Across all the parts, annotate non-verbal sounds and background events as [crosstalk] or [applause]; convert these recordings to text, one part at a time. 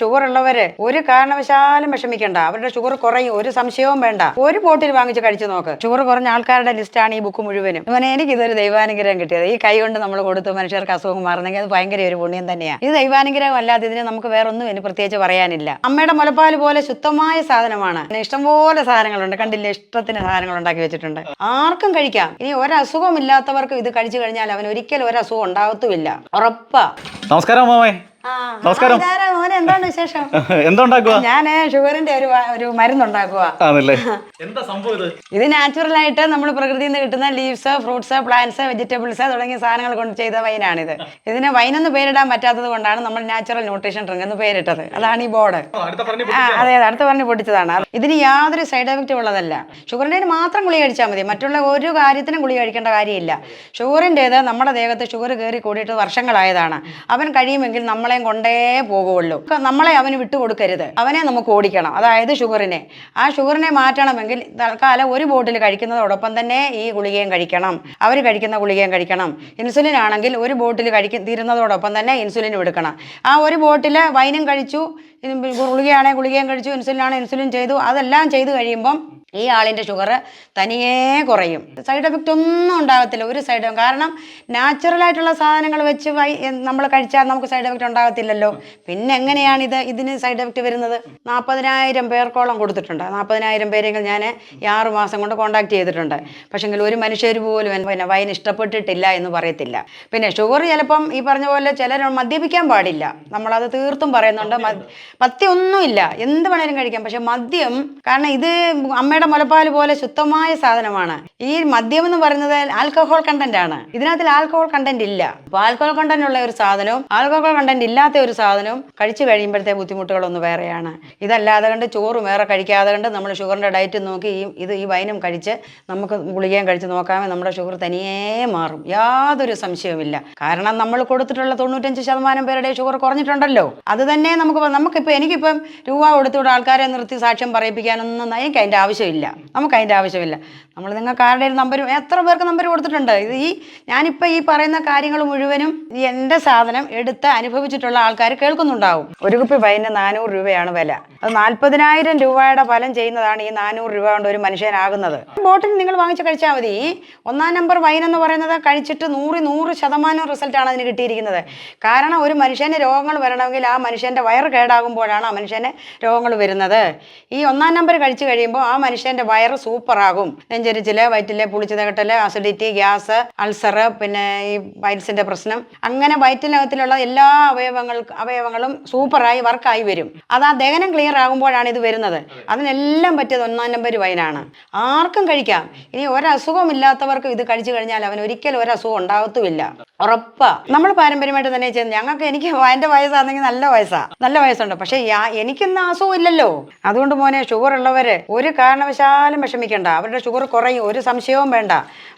Sugar ഉള്ളവര് ഒരു കാരണവശാലും വിഷമിക്കണ്ട. അവരുടെ ഷുഗർ കുറയും. ഒരു സംശയവും വേണ്ട. ഒരു ബോട്ടിൽ വാങ്ങിച്ച് കഴിച്ചു നോക്ക്. ഷുഗർ കുറഞ്ഞ ആൾക്കാരുടെ ലിസ്റ്റാണ് ഈ ബുക്ക് മുഴുവനും. അങ്ങനെ എനിക്ക് ഇതൊരു ദൈവാനുഗ്രഹം കിട്ടിയത്. ഈ കൈ കൊണ്ട് നമ്മൾ കൊടുത്തു മനുഷ്യർക്ക് അസുഖം മാറണമെങ്കിൽ അത് ഭയങ്കര ഒരു പുണ്യം തന്നെയാണ് ഇത് ദൈവാനുഗ്രഹം അല്ലാതെ ഇതിന് നമുക്ക് വേറെ ഒന്നും ഇനി പ്രത്യേകിച്ച് പറയാനില്ല. അമ്മയുടെ മുലപ്പാൽ പോലെ ശുദ്ധമായ സാധനമാണ്. ഇഷ്ടം ഇഷ്ടംപോലെ സാധനങ്ങളുണ്ട്. കണ്ടില്ല? ഇഷ്ടത്തിന് സാധനങ്ങൾ ഉണ്ടാക്കി വെച്ചിട്ടുണ്ട്. ആർക്കും കഴിക്കാം. ഇനി ഒരസുഖം ഇല്ലാത്തവർക്കും ഇത് കഴിച്ചു കഴിഞ്ഞാൽ അവൻ ഒരിക്കലും ഒരു അസുഖം ഉണ്ടാകത്തുമില്ല ഉറപ്പാ. നമസ്കാരം നമസ്കാരം. എന്താണ് വിശേഷം? [laughs] എന്താ ഉണ്ടാക്കുക ഞാൻ ഷുഗറിന്റെ ഒരു ഒരു മരുന്നുണ്ടാക്കുക. ആണല്ലേ? [laughs] എന്താ സംഭവം ഇത്? ഇത് നാച്ചുറൽ ആയിട്ട് നമ്മൾ പ്രകൃതിയിൽ നിന്ന് കിട്ടുന്ന ലീവ്സ് ഫ്രൂട്ട്സ് പ്ലാന്റ്സ് വെജിറ്റബിൾസ് തുടങ്ങിയ സാധനങ്ങൾ കൊണ്ട് ചെയ്ത വൈനാണിത്. ഇതിന് വൈനൊന്നും പേരിടാൻ പറ്റാത്തത് കൊണ്ടാണ് നമ്മൾ നാച്ചുറൽ ന്യൂട്രീഷൻ ഡ്രിങ്ക് എന്ന് പേരിട്ടത്. അതാണ് ഈ ബോർഡ്. അടുത്ത പറഞ്ഞ ആ അതെ അതെ അടുത്ത് പറഞ്ഞ് പൊട്ടിച്ചതാണ്. ഇതിന് യാതൊരു സൈഡ് എഫക്റ്റും ഉള്ളതല്ല. ഷുഗറിന്റെ മാത്രം ഗുളി കഴിച്ചാൽ മതി. മറ്റുള്ള ഒരു കാര്യത്തിനും ഗുളി കഴിക്കേണ്ട കാര്യമില്ല. ഷുഗറിന്റേത് നമ്മുടെ ദേഹത്ത് ഷുഗർ കയറി കൂടിയിട്ട് വർഷങ്ങളായതാണ്. അവൻ കഴിയുമെങ്കിൽ നമ്മളെയും കൊണ്ടേ പോകുള്ളൂ. നമ്മളെ അവന് വിട്ടുകൊടുക്കരുത് അവനെ നമുക്ക് ഓടിക്കണം. അതായത് ഷുഗറിനെ. ആ ഷുഗറിനെ മാറ്റണമെങ്കിൽ തൽക്കാലം ഒരു ബോട്ടിൽ കഴിക്കുന്നതോടൊപ്പം തന്നെ ഈ ഗുളികയും കഴിക്കണം. അവർ കഴിക്കുന്ന ഗുളികയും കഴിക്കണം. ഇൻസുലിൻ ആണെങ്കിൽ ഒരു ബോട്ടിൽ കഴിക്ക തീരുന്നതോടൊപ്പം തന്നെ ഇൻസുലിൻ എടുക്കണം. ആ ഒരു ബോട്ടിൽ വൈനും കഴിച്ചു. ഗുളികയാണെങ്കിൽ ഗുളികയും കഴിച്ചു. ഇൻസുലിൻ ആണെങ്കിൽ ഇൻസുലിൻ ചെയ്തു. അതെല്ലാം ചെയ്തു കഴിയുമ്പം ഈ ആളിന്റെ ഷുഗർ തനിയേ കുറയും. സൈഡ് എഫക്റ്റ് ഒന്നും ഉണ്ടാകത്തില്ല ഒരു സൈഡ് കാരണം നാച്ചുറലായിട്ടുള്ള സാധനങ്ങൾ വെച്ച് നമ്മൾ കഴിച്ചാൽ നമുക്ക് സൈഡ് എഫക്റ്റ് ഉണ്ടാകത്തില്ലല്ലോ. പിന്നെ എങ്ങനെയാണ് ഇത് ഇതിന് സൈഡ് എഫക്റ്റ് വരുന്നത്? നാൽപ്പതിനായിരം പേർക്കോളം കൊടുത്തിട്ടുണ്ട്. നാൽപ്പതിനായിരം പേരെങ്കിൽ ഞാൻ ഈ ആറ് മാസം കൊണ്ട് കോൺടാക്ട് ചെയ്തിട്ടുണ്ട്. പക്ഷെങ്കിൽ ഒരു മനുഷ്യർ പോലും പിന്നെ വൈൻ ഇഷ്ടപ്പെട്ടിട്ടില്ല എന്ന് പറയത്തില്ല. പിന്നെ ഷുഗർ ചിലപ്പം ഈ പറഞ്ഞ പോലെ ചിലർ മദ്യപിക്കാൻ പാടില്ല. നമ്മളത് തീർത്തും പറയുന്നുണ്ട്. മദ്- മദ്യം ഒന്നുമില്ല എന്ത് വേണേലും കഴിക്കാം. പക്ഷെ മദ്യം കാരണം ഇത് അമ്മയുടെ മുലപ്പാൽ പോലെ ശുദ്ധമായ സാധനമാണ്. ഈ മദ്യം എന്ന് പറയുന്നത് ആൽക്കഹോൾ കണ്ടന്റ് ആണ്. ഇതിനകത്തിൽ ആൽക്കഹോൾ കണ്ടന്റ് ഇല്ല. അപ്പൊ ആൽക്കഹോൾ കണ്ടന്റ് ഉള്ള ഒരു സാധനവും ആൽക്കഹോൾ കണ്ടന്റ് ഇല്ലാത്ത ഒരു സാധനവും കഴിച്ചു കഴിയുമ്പോഴത്തെ ബുദ്ധിമുട്ടുകളൊന്ന് വേറെയാണ്. ഇതല്ലാതെ കണ്ട് ചോറും വേറെ കഴിക്കാതെ കണ്ട് നമ്മൾ ഷുഗറിന്റെ ഡയറ്റ് നോക്കി ഈ ഇത് ഈ വൈനും കഴിച്ച് നമുക്ക് ഗുളികയും കഴിച്ച് നോക്കാമേ നമ്മുടെ ഷുഗർ തനിയേ മാറും. യാതൊരു സംശയവുമില്ല. കാരണം നമ്മൾ കൊടുത്തിട്ടുള്ള തൊണ്ണൂറ്റഞ്ച് ശതമാനം പേരുടെ ഷുഗർ കുറഞ്ഞിട്ടുണ്ടല്ലോ. അത് തന്നെ നമുക്ക് നമുക്കിപ്പോൾ എനിക്കിപ്പം രൂപ കൊടുത്തുവിടെ ആൾക്കാരെ നിർത്തി സാക്ഷ്യം പറയിപ്പിക്കാനൊന്നും എനിക്ക് അതിന്റെ ആവശ്യമില്ല. നമുക്ക് അതിന്റെ ആവശ്യമില്ല. നമ്മൾ നിങ്ങൾക്ക് ആരുടെ നമ്പർ എത്ര പേർക്ക് നമ്പർ കൊടുത്തിട്ടുണ്ട്? ഇത് ഈ ഞാനിപ്പോൾ ഈ പറയുന്ന കാര്യങ്ങൾ മുഴുവനും എന്റെ സാധനം എടുത്ത് അനുഭവിച്ചിട്ടുള്ള ആൾക്കാർ കേൾക്കുന്നുണ്ടാവും. ഒരു കുപ്പി വൈന് നാനൂറ് രൂപയാണ് വില. അത് നാൽപ്പതിനായിരം രൂപയുടെ ഫലം ചെയ്യുന്നതാണ് ഈ നാനൂറ് രൂപ കൊണ്ട് ഒരു മനുഷ്യനാകുന്നത്. ബോട്ടിൽ നിങ്ങൾ വാങ്ങിച്ച് കഴിച്ചാൽ മതി. ഒന്നാം നമ്പർ വൈൻ എന്ന് പറയുന്നത് കഴിച്ചിട്ട് നൂറ് നൂറ് ശതമാനം റിസൾട്ടാണ് അതിന് കിട്ടിയിരിക്കുന്നത്. കാരണം ഒരു മനുഷ്യന് രോഗങ്ങൾ വരണമെങ്കിൽ ആ മനുഷ്യന്റെ വയറ് കേടാകുമ്പോഴാണ് ആ മനുഷ്യന് രോഗങ്ങൾ വരുന്നത്. ഈ ഒന്നാം നമ്പർ കഴിച്ചു കഴിയുമ്പോൾ ആ മനുഷ്യന്റെ വയറ് സൂപ്പറാകും. നെഞ്ചരിച്ചിൽ വയറ്റിൽ പുളിച്ചതകട്ടൽ അസിഡിറ്റി ഗ്യാസ് അൾസർ പിന്നെ ഈ വൈറസിന്റെ പ്രശ്നം. അങ്ങനെ വയറ്റിനകത്തിലുള്ള എല്ലാ അവയവങ്ങൾ അവയവങ്ങളും സൂപ്പറായി വർക്കായി വരും. അത് ആ ദഹനം ക്ലിയർ ആകുമ്പോഴാണ് ഇത് വരുന്നത്. അതിനെല്ലാം പറ്റിയത് ഒന്നാം നമ്പർ വൈനാണ് ആർക്കും കഴിക്കാം. ഇനി ഒരസുഖം ഇല്ലാത്തവർക്ക് ഇത് കഴിച്ചു കഴിഞ്ഞാൽ അവൻ ഒരിക്കലും ഒരസുഖം ഉണ്ടാകത്തുമില്ല ഉറപ്പാ. നമ്മൾ പാരമ്പര്യമായിട്ട് തന്നെ ചെയ്യുന്നത്. ഞങ്ങൾക്ക് എനിക്ക് എന്റെ വയസ്സാണെങ്കിൽ നല്ല വയസ്സാ. നല്ല വയസ്സുണ്ട്. പക്ഷെ എനിക്കൊന്നും അസുഖം ഇല്ലല്ലോ. അതുകൊണ്ട് മോനെ ഷുഗർ ഉള്ളവര് ഒരു കാരണവശാലും വിഷമിക്കണ്ട. അവരുടെ ഷുഗർ കുറയും. ഒരു സംശയവും വേണ്ട.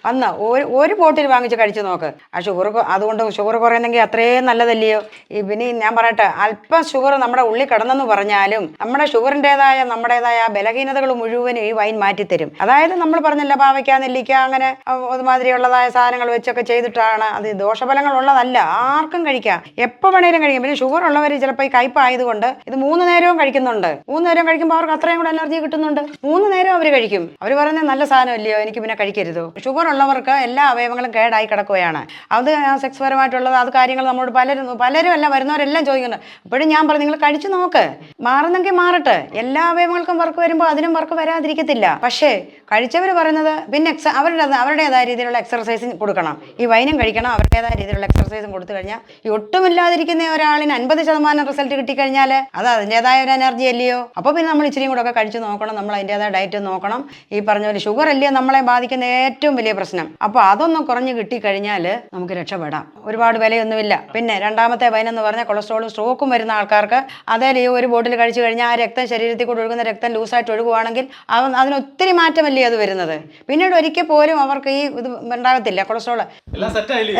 വന്ന് ഒരു ഒരു ബോട്ടിൽ വാങ്ങിച്ച് കഴിച്ചു നോക്ക്. ആ ഷുഗർ അതുകൊണ്ട് ഷുഗർ കുറയുന്നെങ്കിൽ അത്രയും നല്ലതല്ലയോ? ഈ പിന്നെ ഞാൻ പറയട്ടെ അല്പം ഷുഗർ നമ്മുടെ ഉള്ളിൽ കിടന്നെന്ന് പറഞ്ഞാലും നമ്മുടെ ഷുഗറിന്റെതായ നമ്മുടേതായ ബലഹീനതകൾ മുഴുവനും ഈ വൈൻ മാറ്റിത്തരും. അതായത് നമ്മൾ പറഞ്ഞില്ല പാവയ്ക്ക നെല്ലിക്ക അങ്ങനെ ഒരുമാതിരിയുള്ളതായ സാധനങ്ങൾ വെച്ചൊക്കെ ചെയ്തിട്ടാണ് അത് ദോഷഫലങ്ങൾ ഉള്ളതല്ല. ആർക്കും കഴിക്കാം. എപ്പോൾ വേണേലും കഴിക്കാം. പിന്നെ ഷുഗർ ഉള്ളവർ ചിലപ്പോൾ ഈ കയ്പായതുകൊണ്ട് ഇത് മൂന്ന് നേരവും കഴിക്കുന്നുണ്ട്. മൂന്ന് നേരം കഴിക്കുമ്പോൾ അവർക്ക് അത്രയും കൂടെ എനർജി കിട്ടുന്നുണ്ട്. മൂന്ന് നേരം അവർ കഴിക്കും. അവർ പറയുന്നത് നല്ല സാധനമല്ലയോ? എനിക്ക് പിന്നെ കഴിക്കരുതോ? ഷുഗർ ഉള്ളവർക്ക് എല്ലാ അവയവങ്ങളും കേടായി കിടക്കുകയാണ്. അത് സെക്സ് പരമായിട്ടുള്ളത് അത് കാര്യങ്ങൾ നമ്മളോട് പലരും പലരും അല്ല വരുന്നവരെല്ലാം ചോദിക്കുന്നുണ്ട്. അപ്പോഴും ഞാൻ പറഞ്ഞു നിങ്ങൾ കഴിച്ചു നോക്ക്. മാറുന്നെങ്കിൽ മാറട്ടെ. എല്ലാ അവയവങ്ങൾക്കും വർക്ക് വരുമ്പോൾ അതിനും വർക്ക് വരാതിരിക്കത്തില്ല. പക്ഷേ കഴിച്ചവർ പറയുന്നത് പിന്നെ എക്സ അവരുടെ അവരുടേതായ രീതിയിലുള്ള എക്സർസൈസും കൊടുക്കണം. ഈ വൈനും കഴിക്കണം അവരുടേതായ രീതിയിലുള്ള എക്സർസൈസും കൊടുത്തു കഴിഞ്ഞാൽ ഈ ഒട്ടുമില്ലാതിരിക്കുന്ന ഒരാളിന് അൻപത് ശതമാനം റിസൾട്ട് കിട്ടിക്കഴിഞ്ഞാൽ അത് അതിന്റെതായ ഒരു എനർജി അല്ലയോ? അപ്പോൾ പിന്നെ നമ്മൾ ഇച്ചിരിയും കൂടെ ഒക്കെ കഴിച്ച് നോക്കണം. നമ്മൾ അതിന്റെതായ ഡയറ്റ് നോക്കണം. ഈ പറഞ്ഞ പോലെ ഷുഗർ അല്ലേ നമ്മളെ ബാധിക്കുന്ന ഏറ്റവും വലിയ പ്രശ്നം. അപ്പോൾ അതൊന്നും കുറഞ്ഞ് കിട്ടിക്കഴിഞ്ഞാൽ നമുക്ക് രക്ഷപ്പെടാം. ഒരുപാട് വിലയൊന്നുമില്ല. പിന്നെ രണ്ടാമത്തെ വൈനെന്ന് പറഞ്ഞാൽ കൊളസ്ട്രോളും സ്ട്രോക്കും വരുന്ന ആൾക്കാർക്ക് അതേ ഈ ഒരു ബോട്ടിൽ കഴിച്ചു കഴിഞ്ഞാൽ ആ രക്തം ശരീരത്തിൽ കൂടെ ഒഴുകുന്ന രക്തം ലൂസായിട്ട് ഒഴുകുവാണെങ്കിൽ അവ അതിന് ഒത്തിരി മാറ്റമല്ലേ അത് വരുന്നത്? പിന്നീട് ഒരിക്കൽ പോലും അവർക്ക് ഈ ഇത് ഉണ്ടാകത്തില്ല കൊളസ്ട്രോൾ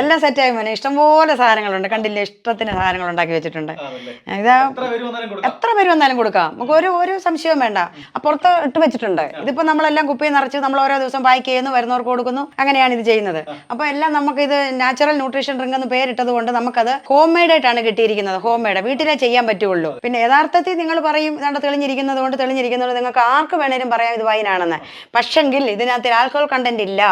എല്ലാം സെറ്റായി മോനെ. ഇഷ്ടംപോലെ സാധനങ്ങളുണ്ട്. കണ്ടില്ലേ? ഇഷ്ടത്തിന് സാധനങ്ങൾ ഉണ്ടാക്കി വെച്ചിട്ടുണ്ട്. ഇതാ എത്ര പേര് വന്നാലും കൊടുക്കാം. നമുക്ക് ഒരു ഒരു സംശയവും വേണ്ട. പുറത്ത് ഇട്ട് വെച്ചിട്ടുണ്ട്. ഉണ്ട്. ഇതിപ്പോൾ നമ്മളെല്ലാം കുപ്പിയിൽ നിറച്ച് നമ്മൾ ഓരോ ദിവസം പാക്ക് ചെയ്യുന്നു വരുന്നവർക്ക് കൊടുക്കുന്നു. അങ്ങനെയാണ് ഇത് ചെയ്യുന്നത്. അപ്പോൾ എല്ലാം നമുക്ക് ഇത് നാച്ചുറൽ ന്യൂട്രീഷൻ ഡ്രിങ്ക് എന്ന് പേരിട്ടത് കൊണ്ട് നമുക്കത് ഹോം മെയ്ഡ് ആയിട്ടാണ് കിട്ടിയിരിക്കുന്നത്. ഹോം മെയ്ഡ് വീട്ടിലേ ചെയ്യാൻ പറ്റുള്ളൂ. പിന്നെ യഥാർത്ഥത്തിൽ നിങ്ങൾ പറയും ഇതാണ്ട് തെളിഞ്ഞിരിക്കുന്നത് കൊണ്ട് തെളിഞ്ഞിരിക്കുന്നത് നിങ്ങൾക്ക് ആർക്ക് വേണേലും പറയാം ഇത് വൈനാണെന്ന് പക്ഷെങ്കിൽ ഇതിനകത്ത് ആൽക്കഹോൾ കണ്ടന്റ് ഇല്ല.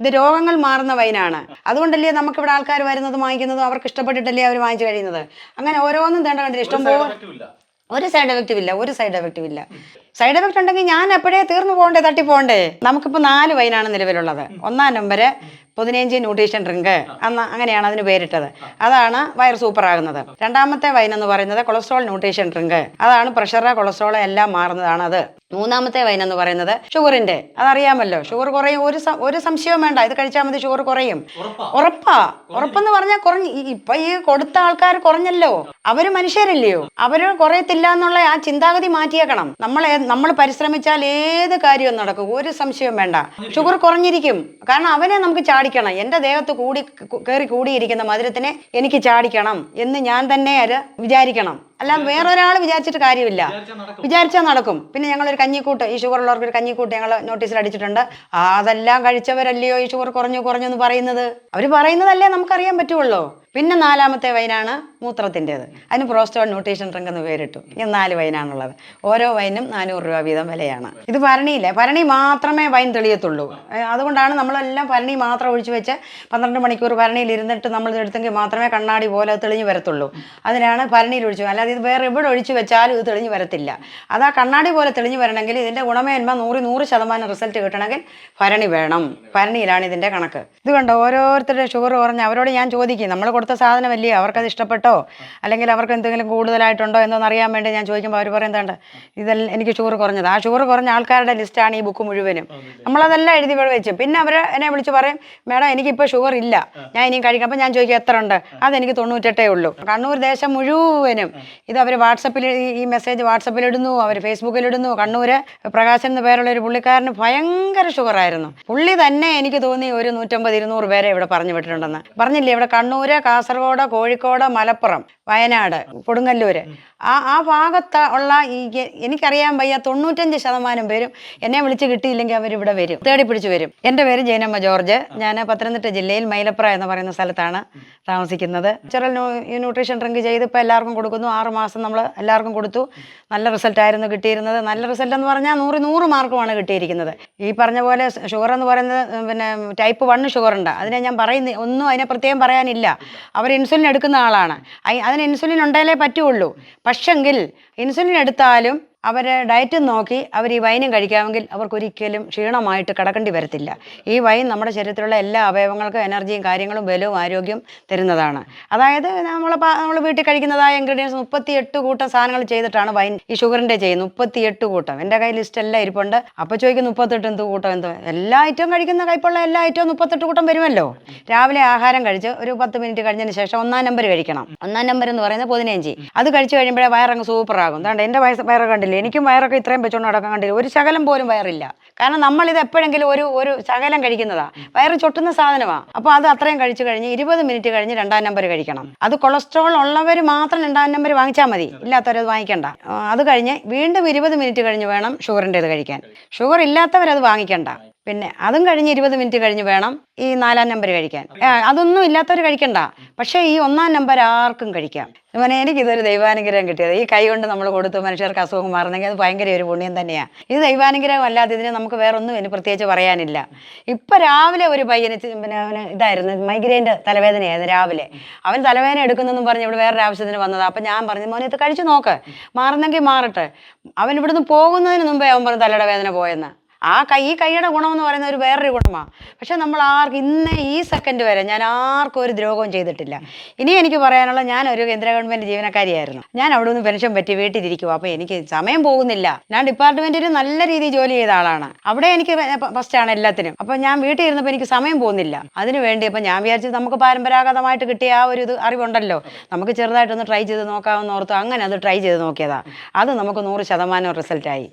ഇത് രോഗങ്ങൾ മാറുന്ന വൈനാണ് അതുകൊണ്ടല്ലേ നമുക്ക് ഇവിടെ ആൾക്കാർ വരുന്നതും വാങ്ങിക്കുന്നതും അവർക്ക് ഇഷ്ടപ്പെട്ടിട്ടല്ലേ അവർ വാങ്ങിച്ചു കഴിയുന്നത്? അങ്ങനെ ഓരോന്നും തേണ്ട കണ്ടില്ല? ഇഷ്ടം പോലെ പറ്റൂല ഒരു സൈഡ് എഫക്റ്റും ഇല്ല ഒരു സൈഡ് എഫക്റ്റും ഇല്ല. സൈഡ് എഫക്റ്റ് ഉണ്ടെങ്കിൽ ഞാൻ എപ്പോഴേ തീർന്നു പോകണ്ടേ തട്ടി പോകണ്ടേ നമുക്കിപ്പോൾ നാല് വൈനാണ് നിലവിലുള്ളത്. ഒന്നാം നമ്പര് പുതിനേഞ്ചി ന്യൂട്രീഷൻ ഡ്രിങ്ക് അന്ന് അങ്ങനെയാണ് അതിന് പേരിട്ടത്. അതാണ് വയർ സൂപ്പർ ആകുന്നത്. രണ്ടാമത്തെ വൈൻ എന്ന് പറയുന്നത് കൊളസ്ട്രോൾ ന്യൂട്രീഷൻ ഡ്രിങ്ക് അതാണ് പ്രഷർ കൊളസ്ട്രോൾ എല്ലാം മാറുന്നതാണ് അത് മൂന്നാമത്തെ വൈൻ എന്ന് പറയുന്നത് ഷുഗറിന്റെ അതറിയാമല്ലോ ഷുഗർ കുറയും. ഒരു ഒരു സംശയവും വേണ്ട. ഇത് കഴിച്ചാൽ മതി ഷുഗർ കുറയും. ഉറപ്പാ. ഉറപ്പാ. ഉറപ്പെന്ന് പറഞ്ഞാൽ കുറഞ്ഞു ഇപ്പൊ ഈ കൊടുത്ത ആൾക്കാർ കുറഞ്ഞല്ലോ. അവർ മനുഷ്യരല്ലയോ? അവർ കുറയത്തില്ല എന്നുള്ള ആ ചിന്താഗതി മാറ്റിയേക്കണം. നമ്മൾ നമ്മൾ പരിശ്രമിച്ചാൽ ഏത് കാര്യവും നടക്കും. ഒരു സംശയവും വേണ്ട. ഷുഗർ കുറഞ്ഞിരിക്കും. കാരണം അവനെ നമുക്ക് ചാടിക്കണം. എന്റെ ദേഹത്ത് കൂടി കയറി കൂടിയിരിക്കുന്ന മധുരത്തിനെ എനിക്ക് ചാടിക്കണം എന്ന് ഞാൻ തന്നെ അത് വിചാരിക്കണം. അല്ലാതെ വേറൊരാൾ വിചാരിച്ചിട്ട് കാര്യമില്ല. വിചാരിച്ചാൽ നടക്കും. പിന്നെ ഞങ്ങളൊരു കഞ്ഞിക്കൂട്ട് ഈ ഷുഗർ ഉള്ളവർക്ക് ഒരു കഞ്ഞിക്കൂട്ട് ഞങ്ങൾ നോട്ടീസിൽ അടിച്ചിട്ടുണ്ട്. അതെല്ലാം കഴിച്ചവരല്ലയോ ഈ ഷുഗർ കുറഞ്ഞു കുറഞ്ഞു എന്ന് പറയുന്നത്? അവർ പറയുന്നതല്ലേ നമുക്കറിയാൻ പറ്റുള്ളൂ. പിന്നെ നാലാമത്തെ വൈനാണ് മൂത്രത്തിന്റെത്. അതിന് പ്രോസ്റ്റോൾ ന്യൂട്രീഷൻ ഡ്രിങ്ക് എന്ന് പേരിട്ടു. ഇങ്ങനെ നാല് വൈനാണുള്ളത്. ഓരോ വൈനും നാനൂറ് രൂപ വീതം വിലയാണ്. ഇത് ഭരണിയില്ലേ? ഭരണി മാത്രമേ വൈൻ തെളിയത്തുള്ളൂ. അതുകൊണ്ടാണ് നമ്മളെല്ലാം ഭരണി മാത്രം ഒഴിച്ചു വെച്ച് പന്ത്രണ്ട് മണിക്കൂർ ഭരണിയിൽ ഇരുന്നിട്ട് നമ്മൾ എടുത്തെങ്കിൽ മാത്രമേ കണ്ണാടി പോലെ തെളിഞ്ഞു വരത്തുള്ളൂ. അതിനാണ് ഭരണിയിൽ ഒഴിച്ചു അല്ലാതെ ഇത് വേറെ എവിടെ ഒഴിച്ചു വെച്ചാലും ഇത് തെളിഞ്ഞു വരത്തില്ല. അത് ആ കണ്ണാടി പോലെ തെളിഞ്ഞു വരണമെങ്കിൽ ഇതിന്റെ ഗുണമേന്മ നൂറ് നൂറ് ശതമാനം റിസൾട്ട് കിട്ടണമെങ്കിൽ ഭരണി വേണം. ഭരണിയിലാണ് ഇതിന്റെ കണക്ക്. ഇത് കണ്ടോ? ഓരോരുത്തരുടെ ഷുഗർ കുറഞ്ഞ് അവരോട് ഞാൻ ചോദിക്കും. നമ്മൾ കൊടുത്ത സാധനമല്ലേ? അവർക്കത് ഇഷ്ടപ്പെട്ടോ? അല്ലെങ്കിൽ അവർക്ക് എന്തെങ്കിലും കൂടുതലായിട്ടുണ്ടോ എന്നൊന്ന് അറിയാൻ വേണ്ടി ഞാൻ ചോദിക്കുമ്പോൾ അവർ പറയുന്നതാണ് ഇതെല്ലാം എനിക്ക് ഷുഗർ കുറഞ്ഞത്. ആ ഷുഗർ കുറഞ്ഞ ആൾക്കാരുടെ ലിസ്റ്റാണ് ഈ ബുക്ക് മുഴുവനും. നമ്മളതെല്ലാം എഴുതി വെച്ച്. പിന്നെ അവർ എന്നെ വിളിച്ച് പറയും മേഡം എനിക്കിപ്പോൾ ഷുഗർ ഇല്ല. ഞാൻ ഇനിയും കഴിക്കാം. അപ്പം ഞാൻ ചോദിക്കും എത്ര ഉണ്ട്? അതെനിക്ക് തൊണ്ണൂറ്റെട്ടേ ഉള്ളൂ. കണ്ണൂർ ദേശം മുഴുവനും ഇത് അവർ വാട്സപ്പിൽ ഈ മെസ്സേജ് വാട്സപ്പിൽ ഇടുന്നു അവർ ഫേസ്ബുക്കിൽ ഇടുന്നു. കണ്ണൂര് പ്രകാശൻ എന്ന പേരുള്ള ഒരു പുള്ളിക്കാരന് ഭയങ്കര ഷുഗറായിരുന്നു. പുള്ളി തന്നെ എനിക്ക് തോന്നി ഒരു നൂറ്റമ്പത് ഇരുന്നൂറ് പേരെ ഇവിടെ പറഞ്ഞു വിട്ടിട്ടുണ്ടെന്ന്. പറഞ്ഞില്ലേ ഇവിടെ കണ്ണൂര് കാസർഗോഡ് കോഴിക്കോട് മലപ്പുറം. വയനാട് കൊടുങ്ങല്ലൂര്. ആ ആ ഭാഗത്ത് ഉള്ള ഈ എനിക്കറിയാൻ വയ്യ തൊണ്ണൂറ്റഞ്ച് ശതമാനം പേരും എന്നെ വിളിച്ച് കിട്ടിയില്ലെങ്കിൽ അവരിവിടെ വരും. തേടി പിടിച്ച് വരും. എന്റെ പേര് ജയനമ്മ ജോർജ്. ഞാൻ പത്തനംതിട്ട ജില്ലയിൽ മൈലപ്ര എന്ന് പറയുന്ന സ്ഥലത്താണ് താമസിക്കുന്നത്. ചെറൽ ന്യൂട്രീഷൻ ഡ്രിങ്ക് ചെയ്ത് ഇപ്പോൾ എല്ലാവർക്കും കൊടുക്കുന്നു. ആറ് മാസം നമ്മൾ എല്ലാവർക്കും കൊടുത്തു. നല്ല റിസൾട്ടായിരുന്നു കിട്ടിയിരുന്നത്. നല്ല റിസൾട്ട് എന്ന് പറഞ്ഞാൽ നൂറ് നൂറ് മാർക്കുമാണ് കിട്ടിയിരിക്കുന്നത്. ഈ പറഞ്ഞ പോലെ ഷുഗർ എന്ന് പറയുന്നത് പിന്നെ ടൈപ്പ് വൺ ഷുഗർ ഉണ്ട് അതിനെ ഞാൻ പറയുന്ന ഒന്നും അതിനെ പ്രത്യേകം പറയാനില്ല. അവർ ഇൻസുലിൻ എടുക്കുന്ന ആളാണ്. അതിന് ഇൻസുലിൻ ഉണ്ടായാലേ പറ്റുള്ളൂ. പക്ഷെങ്കിൽ ഇൻസുലിൻ എടുത്താലും അവർ ഡയറ്റ് നോക്കി അവർ ഈ വൈനും കഴിക്കാമെങ്കിൽ അവർക്കൊരിക്കലും ക്ഷീണമായിട്ട് കിടക്കേണ്ടി വരത്തില്ല. ഈ വൈൻ നമ്മുടെ ശരീരത്തിലുള്ള എല്ലാ അവയവങ്ങൾക്കും എനർജിയും കാര്യങ്ങളും ബലവും ആരോഗ്യം തരുന്നതാണ്. അതായത് നമ്മൾ നമ്മൾ വീട്ടിൽ കഴിക്കുന്നതായ ഇൻഗ്രീഡിയൻസ് മുപ്പത്തിയെട്ട് കൂട്ടം സാധനങ്ങൾ ചെയ്തിട്ടാണ് വൈൻ ഈ ഷുഗറിന്റെ ചെയ്യുന്നത്. മുപ്പത്തിയെട്ട് കൂട്ടം. എന്റെ കയ്യിൽ ലിസ്റ്റ് എല്ലാം ഇരിപ്പുണ്ട്. അപ്പോൾ ചോദിക്കും മുപ്പത്തെട്ട് എന്ത് കൂട്ടം? എന്തോ? എല്ലാ ഐറ്റവും കഴിക്കുന്ന കൈപ്പുള്ള എല്ലാ ഐറ്റവും മുപ്പത്തെട്ട് കൂട്ടം വരുമല്ലോ. രാവിലെ ആഹാരം കഴിച്ച് ഒരു പത്ത് മിനിറ്റ് കഴിഞ്ഞതിന് ശേഷം ഒന്നാം നമ്പർ കഴിക്കണം. ഒന്നാം നമ്പർ എന്ന് പറയുന്നത് പതിനഞ്ച്. അത് കഴിച്ചു കഴിയുമ്പോഴേ വയറങ്ങ് സൂപ്പറാകും അതുകൊണ്ട് എന്റെ വയസ്സ് വയറ് കണ്ടില്ലേ? എനിക്കും വയറൊക്കെ ഇത്രയും വെച്ചോണ്ട് നടക്കാൻ കണ്ടില്ല. ഒരു ശകലം പോലും വയറില്ല. കാരണം നമ്മൾ ഇത് എപ്പോഴെങ്കിലും ഒരു ഒരു ശകലം കഴിക്കുന്നതാ. വയറ് ചൊട്ടുന്ന സാധനമാണ് അപ്പോൾ അത് അത്രയും കഴിച്ചു കഴിഞ്ഞ് ഇരുപത് മിനിറ്റ് കഴിഞ്ഞ് രണ്ടാം നമ്പർ കഴിക്കണം. അത് കൊളസ്ട്രോൾ ഉള്ളവർ മാത്രം രണ്ടാം നമ്പർ വാങ്ങിച്ചാൽ മതി. ഇല്ലാത്തവരത് വാങ്ങിക്കണ്ട. അത് കഴിഞ്ഞ് വീണ്ടും ഇരുപത് മിനിറ്റ് കഴിഞ്ഞ് വേണം ഷുഗറിന്റെ ഇത് കഴിക്കാൻ. ഷുഗർ ഇല്ലാത്തവരത് വാങ്ങിക്കണ്ട. പിന്നെ അതും കഴിഞ്ഞ് ഇരുപത് മിനിറ്റ് കഴിഞ്ഞ് വേണം ഈ നാലാം നമ്പർ കഴിക്കാൻ. അതൊന്നും ഇല്ലാത്തവർ കഴിക്കണ്ട. പക്ഷേ ഈ ഒന്നാം നമ്പർ ആർക്കും കഴിക്കാം. മോനെ എനിക്കിതൊരു ദൈവാനുഗ്രഹം കിട്ടിയത്. ഈ കൈ കൊണ്ട് നമ്മൾ കൊടുത്ത് മനുഷ്യർക്ക് അസുഖം മാറണമെങ്കിൽ അത് ഭയങ്കര ഒരു പുണ്യം തന്നെയാണ് ഇത് ദൈവാനുഗ്രഹം അല്ലാതെ ഇതിന് നമുക്ക് വേറെ ഒന്നും പ്രത്യേകിച്ച് പറയാനില്ല. ഇപ്പം രാവിലെ ഒരു പയ്യന് പിന്നെ അവന് ഇതായിരുന്നു മൈഗ്രൈന്റെ തലവേദനയായിരുന്നു രാവിലെ. അവൻ തലവേദന എടുക്കുന്നെന്നും പറഞ്ഞ് ഇവിടെ വേറൊരു ആവശ്യത്തിന് വന്നതാണ് അപ്പം ഞാൻ പറഞ്ഞു മോനെ ഇത് കഴിച്ചു നോക്ക്. മാറുന്നെങ്കിൽ മാറട്ടെ. അവൻ ഇവിടുന്ന് പോകുന്നതിന് മുമ്പേ അവൻ പറഞ്ഞു തലയുടെ വേദന പോയെന്ന്. ആ കൈ ഈ കൈയുടെ ഗുണമെന്ന് പറയുന്നത് ഒരു വേറൊരു ഗുണമാണ് പക്ഷെ നമ്മൾ ആർക്കും ഇന്ന് ഈ സെക്കൻഡ് വരെ ഞാൻ ആർക്കും ഒരു ദ്രോഹവും ചെയ്തിട്ടില്ല. ഇനി എനിക്ക് പറയാനുള്ള ഞാൻ ഒരു കേന്ദ്ര ഗവൺമെന്റ് ജീവനക്കാരിയായിരുന്നു. ഞാൻ അവിടെ നിന്ന് പെൻഷൻ പറ്റി വീട്ടിലിരിക്കുക അപ്പോൾ എനിക്ക് സമയം പോകുന്നില്ല. ഞാൻ ഡിപ്പാർട്ട്മെന്റിൽ നല്ല രീതിയിൽ ജോലി ചെയ്ത ആളാണ്. അവിടെ എനിക്ക് ഫസ്റ്റാണ് എല്ലാത്തിനും. അപ്പോൾ ഞാൻ വീട്ടിൽ ഇരുന്നപ്പോൾ എനിക്ക് സമയം പോകുന്നില്ല. അതിന് വേണ്ടി അപ്പോൾ ഞാൻ വിചാരിച്ചു നമുക്ക് പരമ്പരാഗതമായിട്ട് കിട്ടിയ ആ ഒരു ഇത് അറിവുണ്ടല്ലോ. നമുക്ക് ചെറുതായിട്ടൊന്ന് ട്രൈ ചെയ്ത് നോക്കാമെന്ന് ഓർത്തു. അങ്ങനെ അത് ട്രൈ ചെയ്ത് നോക്കിയതാ. അത് നമുക്ക് നൂറ് ശതമാനം റിസൾട്ടായി